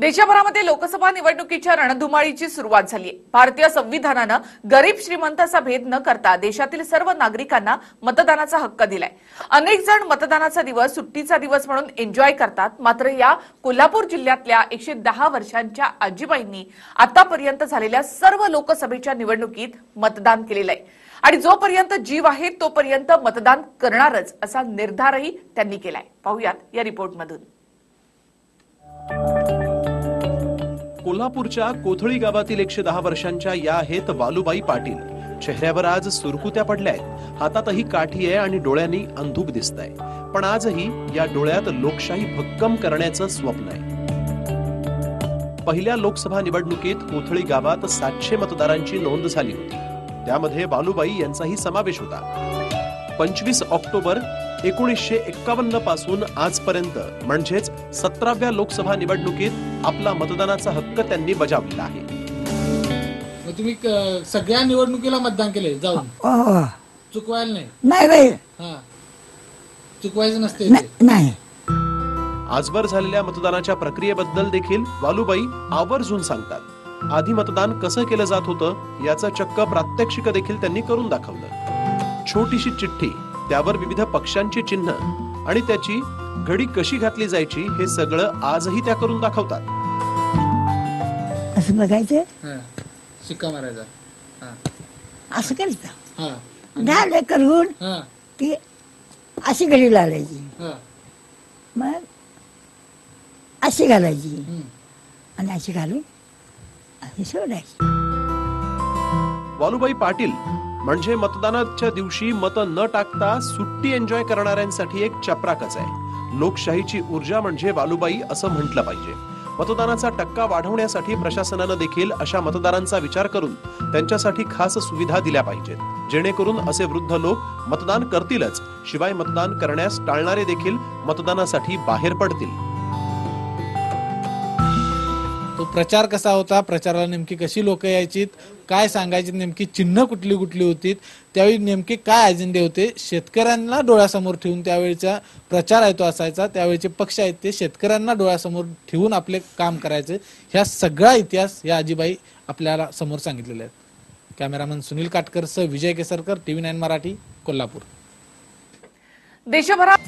देशभरामध्ये लोकसभा निवडणुकीच्या रणधुमाळीची सुरुवात झाली भारतीय संविधानानं गरीब श्रीमंताचा भेद न करता देशातील सर्व नागरिकांना मतदानाचा हक्क दिलाय. अनेक जण मतदानाचा दिवस सुट्टीचा दिवस म्हणून एन्जॉय करतात. मात्र या कोल्हापूर जिल्ह्यातल्या एकशे दहा वर्षांच्या आजीबाईंनी आतापर्यंत झालेल्या सर्व लोकसभेच्या निवडणुकीत मतदान केलेलं आहे. आणि जोपर्यंत जीव आहे तोपर्यंत मतदान करणारच असा निर्धारही त्यांनी केलाय. पाहुयात या रिपोर्टमधून. कोल्हापूरच्या कोथळी गावातील एकशे दहा वर्षांच्या या आहेत बालूबाई पाटील. चेहऱ्यावर आज सुरकुत्या पडल्या आहेत हातातही काठी आहे आणि डोळ्यांनी अंधूक दिसत आहे पण आजही या डोळ्यात लोकशाही भक्कम करण्याचं स्वप्न आहे. पहिल्या लोकसभा निवडणुकीत कोथळी गावात सातशे मतदारांची नोंद झाली होती. त्यामध्ये बालूबाई यांचाही समावेश होता. पंचवीस ऑक्टोबर एकोणीसशे एक्कावन्नपासून आजपर्यंत म्हणजेच सतराव्या लोकसभा निवडणुकीत आपला मतदानाचा हक्क त्यांनी बजावलेला आहे. तुम्ही क- सगळ्या निवडणुकीला मतदान केले जाऊन? हो. चुकवायला नाही? नाही बाई हा. चुकवायचं नसते नाही नाही. आजवर झालेल्या मतदानाच्या प्रक्रियेबद्दल देखील वालूबाई आवर्जून सांगतात. आधी मतदान कसं केलं जात होतं याचं चक्क प्रात्यक्षिक देखील त्यांनी करून दाखवलं. छोटीशी चिठ्ठी त्यावर विविध पक्षांची चिन्ह आणि त्याची घडी कशी घातली जायची हे सगळं आजही त्या करून दाखवतात. असं बघायचं? हा. शिक्का मारायचा. हा. असं करायचं हा. झालं करून हा. की अशी घडी लावायची हा. मग अशी घालायची. हम्म. आणि अशी घालून अशी सोडायची. वालुबाई पाटील म्हणजे मतदानाच्या दिवशी मत न टाकता सुट्टी एन्जॉय करणाऱ्यांसाठी एक चपराकच आहे. लोकशाहीची ऊर्जा म्हणजे वालुबाई असं म्हटलं पाहिजे. मतदानाचा टक्का वाढवण्यासाठी प्रशासनानं देखील अशा मतदारांचा विचार करून त्यांच्यासाठी खास सुविधा दिल्या पाहिजेत. जेणेकरून असे वृद्ध लोक मतदान करतीलच. शिवाय मतदान करण्यास टाळणारे देखील मतदानासाठी बाहेर पडतील. प्रचार कसा होता? प्रचाराला नेमकी कशी लोक यायची? काय सांगायची? नेमकी चिन्ह कुठली कुठली होती? त्यावेळी नेमके काय अजेंडे होते? शेतकऱ्यांना डोळ्यासमोर ठेवून त्यावेळीचा प्रचार आहे तो असायचा. त्यावेळीचे पक्ष आहेत ते शेतकऱ्यांना डोळ्यासमोर ठेवून आपले काम करायचे. ह्या सगळा इतिहास या आजीबाई आपल्याला समोर सांगितलेले आहेत. कॅमेरामन सुनील काटकर सह विजय केसरकर टीव्ही नाईन मराठी कोल्हापूर. देशभरात